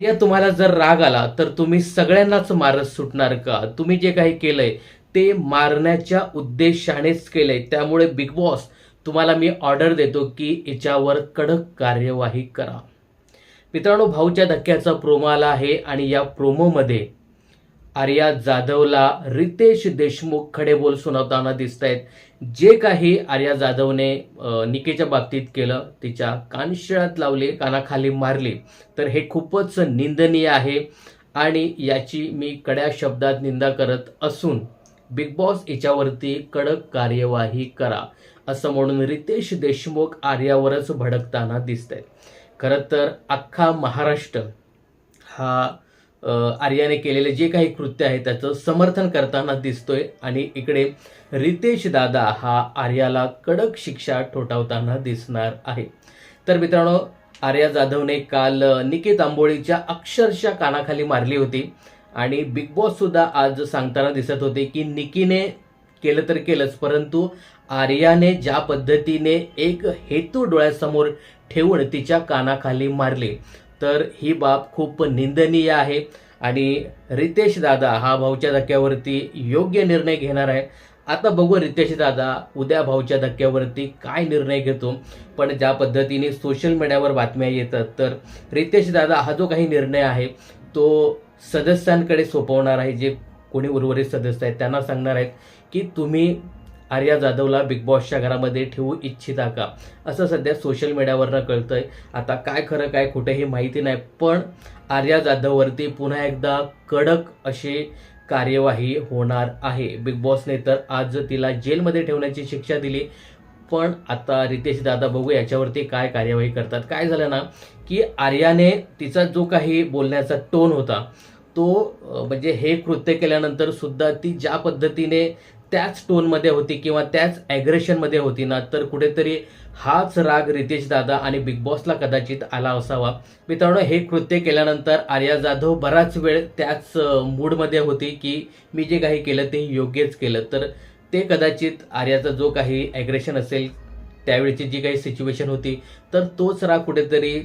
या तुम्हाला जर राग आला तर तुम्ही सगळ्यांनाच मारत सुटणार का? तुम्ही जे काही केलंय ते मारण्याच्या उद्देशानेच केलंय. त्यामुळे बिग बॉस तुम्हाला मी ऑर्डर देतो की याच्यावर कडक कार्यवाही करा. मित्रांनो भाऊच्या धक्क्याचा प्रोमो आला आहे आणि या प्रोमोमध्ये आर्या जाधवला रितेश देशमुख खडे बोल सुनावताना दिसत आहेत जे काही आर्या जाधवने निकेच्या बाबतीत केलं तिच्या कानशिळात लावले कानाखाली मारली तर हे खूपच निंदनीय आहे. आणि याची मी कड्या शब्दात निंदा करत असून बिग बॉस याच्यावरती कडक कार्यवाही करा असं म्हणून रितेश देशमुख आर्यावरच भडकताना दिसत आहेत खरं तर अख्खा महाराष्ट्र हा आर्याने केलेले जे काही कृत्य आहे त्याचं समर्थन करताना दिसतोय. आणि इकडे रितेश दादा हा आर्याला कडक शिक्षा ठोठावताना दिसणार आहे. तर मित्रांनो आर्या जाधवने काल निकेत आंबोळीच्या अक्षरशः कानाखाली मारली होती. आणि बिग बॉस सुद्धा आज सांगताना दिसत होते की निकीने केलं तर केलंच परंतु आर्याने ज्या पद्धतीने एक हेतू डोळ्यासमोर ठेवून तिच्या कानाखाली मारले तर ही बाब खूप निंदनीय आहे आणि रितेश दादा हा भाऊच्या धक्क्यावरती योग्य निर्णय घेणार आहे. आता बघू रितेश दादा उद्या भाऊच्या धक्क्यावरती काय निर्णय घेतो. पण ज्या पद्धतीने सोशल मीडियावर बातम्या येतात तर रितेश दादा हा जो काही निर्णय आहे तो सदस्यांकडे सोपवणार आहे. जे कोणी उर्वरित सदस्य आहेत त्यांना सांगणार आहेत की तुम्ही आर्या जाधवला बिग बॉसच्या घरामध्ये ठेवू इच्छिता का? असं सध्या सोशल मीडियावरनं कळतंय. आता काय खरं काय खोटं हे माहिती नाही पण आर्या जाधववरती पुन्हा एकदा कडक अशी कार्यवाही होणार आहे. बिग बॉसने तर आज तिला जेलमध्ये ठेवण्याची शिक्षा दिली. पण आता रितेश दादा बघू याच्यावरती काय कार्यवाही करतात. काय झालं ना की आर्याने तिचा जो काही बोलण्याचा टोन होता तो म्हणजे हे कृत्य केल्यानंतर सुद्धा ती ज्या पद्धतीने त्याच टोनमध्ये होती किंवा त्याच ॲग्रेशनमध्ये होती ना तर कुठेतरी हाच राग रितेश दादा आणि बिग बॉसला कदाचित आला असावा. मित्रांनो हे कृत्य केल्यानंतर आर्या जाधव बराच वेळ त्याच मूडमध्ये होती की मी जे काही केलं ते योग्यच केलं. तर ते कदाचित आर्याचा जो काही ॲग्रेशन असेल त्यावेळची जी काही सिच्युएशन होती तर तोच राग कुठेतरी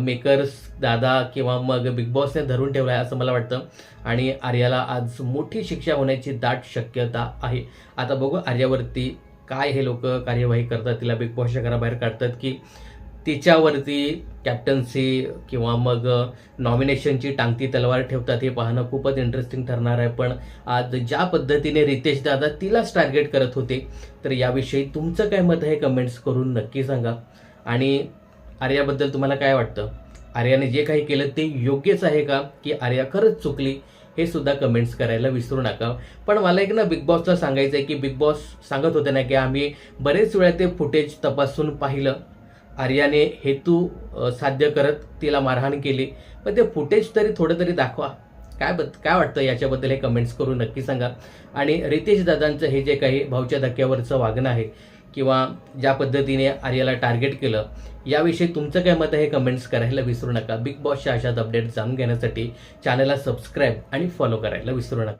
मेकर्स दादा किंवा मग बिग बॉसने धरून ठेवला आहे असं मला वाटतं. आणि आर्याला आज मोठी शिक्षा होण्याची दाट शक्यता आहे. आता बघू आर्यावरती काय हे लोक कार्यवाही करतात तिला बिग बॉसच्या घराबाहेर काढतात की तिच्यावरती कॅप्टन्सी किंवा मग नॉमिनेशनची टांगती तलवार ठेवतात हे पाहणं खूपच इंटरेस्टिंग ठरणार आहे. पण आज ज्या पद्धतीने रितेश दादा तिलाच टार्गेट करत होते तर याविषयी तुमचं काय मत आहे? कमेंट्स करून नक्की सांगा. आणि आर्याबद्दल तुम्हाला काय वाटतं? आर्याने जे काही केलं ते योग्यच आहे का? की आर्या खरंच चुकली? हे सुद्धा कमेंट्स करायला विसरू नका. पण मला एक ना बिग बॉसला सांगायचं आहे की बिग बॉस सांगत होते ना की आम्ही बरेच वेळा ते फुटेज तपासून पाहिलं. आर्याने हेतू साध्य करत तिला मारहाण केली. पण ते फुटेज तरी थोडं तरी दाखवा. काय बद काय वाटतं याच्याबद्दल हे कमेंट्स करून नक्की सांगा. आणि रितेश दादांचं हे जे काही भाऊच्या धक्क्यावरचं वागणं आहे किंवा ज्या पद्धतीने आर्याला टार्गेट केलं याविषयी तुमचं काय मत आहे हे कमेंट्स करायला विसरू नका. बिग बॉसच्या अशाच अपडेट जाणून घेण्यासाठी चॅनलला सबस्क्राईब आणि फॉलो करायला विसरू नका.